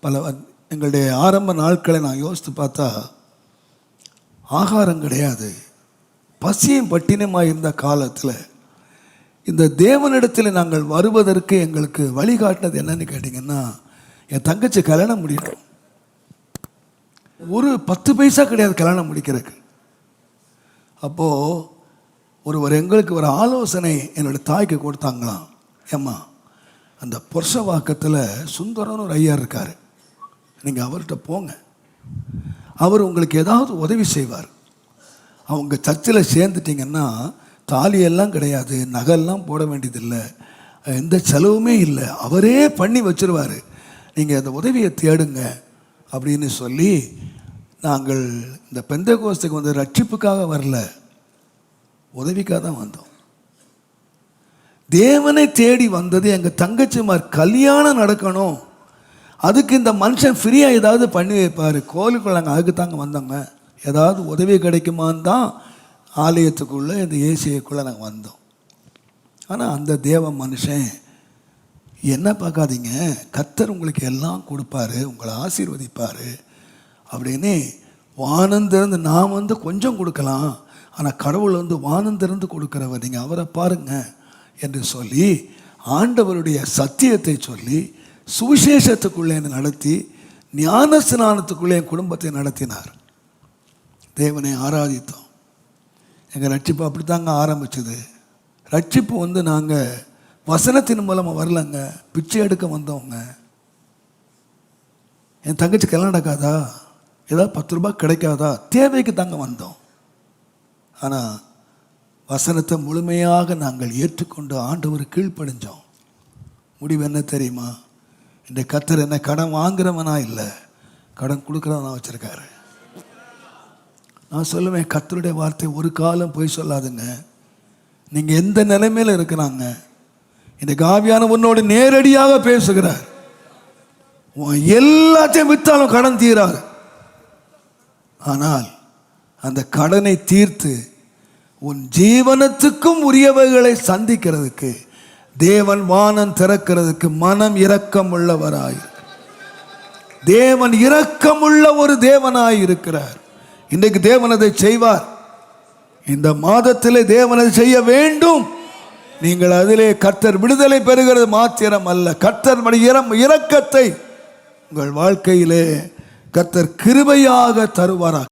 பல எங்களுடைய ஆரம்ப நாட்களை நான் யோசித்து பார்த்தா ஆகாரம் கிடையாது. பசியும் பட்டினமாக இருந்த காலத்தில் இந்த தேவனிடத்தில் நாங்கள் வருவதற்கு எங்களுக்கு வழிகாட்டினது என்னன்னு கேட்டிங்கன்னா என் தங்கச்சி கல்யாணம் முடியணும். ஒரு பத்து பைசா கிடையாது கல்யாணம் முடிக்கிறதுக்கு. அப்போது ஒருவர் எங்களுக்கு ஒரு ஆலோசனை என்னோட தாய்க்கு கொடுத்தாங்களாம். ஏம்மா அந்த பொர்ஷவாக்கத்தில் சுந்தரம்னு ஒரு ஐயா இருக்கார். நீங்கள் அவர்கிட்ட போங்க. அவர் உங்களுக்கு ஏதாவது உதவி செய்வார். அவங்க சர்ச்சில் சேர்ந்துட்டிங்கன்னா தாலியெல்லாம் கிடையாது நகையெல்லாம் போட வேண்டியதில்லை எந்த செலவுமே இல்லை அவரே பண்ணி வச்சுருவார். நீங்கள் அந்த உதவியை தேடுங்க அப்படின்னு சொல்லி நாங்கள் இந்த பெந்த கோஷத்துக்கு வந்து ரட்சிப்புக்காக வரல உதவிக்காக தான் வந்தோம். தேவனை தேடி வந்தது எங்கள் தங்கச்சிமார் கல்யாணம் நடக்கணும். அதுக்கு இந்த மனுஷன் ஃப்ரீயாக ஏதாவது பண்ணி வைப்பார். கோயிலுக்குள்ள நாங்கள் அதுக்கு தாங்க வந்தோங்க. ஏதாவது உதவி கிடைக்குமான்னு தான் ஆலயத்துக்குள்ளே இந்த ஏசியக்குள்ளே நாங்கள் வந்தோம். ஆனால் அந்த தேவ மனுஷன் என்ன பார்க்காதீங்க? கத்தர் உங்களுக்கு எல்லாம் கொடுப்பாரு. உங்களை ஆசீர்வதிப்பார். அப்படின்னு வானந்திறந்து நாம் வந்து கொஞ்சம் கொடுக்கலாம். ஆனால் கடவுள் வந்து வானந்திறந்து கொடுக்குறவர் நீங்கள் அவரை பாருங்கள் என்று சொல்லி ஆண்டவருடைய சத்தியத்தை சொல்லி சுவிசேஷத்துக்குள்ளே என்னை நடத்தி ஞான ஸ்நானத்துக்குள்ளே என் குடும்பத்தை நடத்தினார். தேவனை ஆராதித்தோம். எங்கள் ரட்சிப்பு அப்படித்தாங்க ஆரம்பிச்சது. ரட்சிப்பு வந்து நாங்கள் வசனத்தின் மூலமாக வரலங்க. பிச்சை எடுக்க வந்தவங்க. என் தங்கச்சி கல்யாணம் நடக்காதா? ஏதாவது பத்து ரூபாய் கிடைக்காதா? தேவைக்கு தாங்க வந்தோம். ஆனால் வசனத்தை முழுமையாக நாங்கள் ஏற்றுக்கொண்டு ஆண்டவர் கீழ்ப்படிஞ்சோம். முடிவு என்ன தெரியுமா? இந்த கத்தர் என்ன கடன் வாங்குறவனா இல்லை கடன் கொடுக்குறவனா வச்சுருக்காரு. நான் சொல்லுவேன் கத்தருடைய வார்த்தை ஒரு காலம் போய் சொல்லாதுங்க. நீங்கள் எந்த நிலைமையில் இருக்கிறாங்க? இந்த காவியான உன்னோடு நேரடியாக பேசுகிறார். உன் எல்லாத்தையும் விற்றாலும் கடன் தீராது. ஆனால் அந்த கடனை தீர்த்து உன் ஜீவனத்துக்கும் உரியவைகளை சந்திக்கிறதுக்கு தேவன் வானம் திறக்கிறதுக்கு மனம் இரக்கம் உள்ளவராய் தேவன் இரக்கமுள்ள ஒரு தேவனாய் இருக்கிறார். இன்றைக்கு தேவன் அதை செய்வார். இந்த மாதத்திலே தேவன் அதை செய்ய வேண்டும். நீங்கள் அதிலே கர்த்தர் விடுதலை பெறுகிறது மாத்திரம் அல்ல. கர்த்தர் இரம் இரக்கத்தை உங்கள் வாழ்க்கையிலே கர்த்தர் கிருபையாக தருவாரா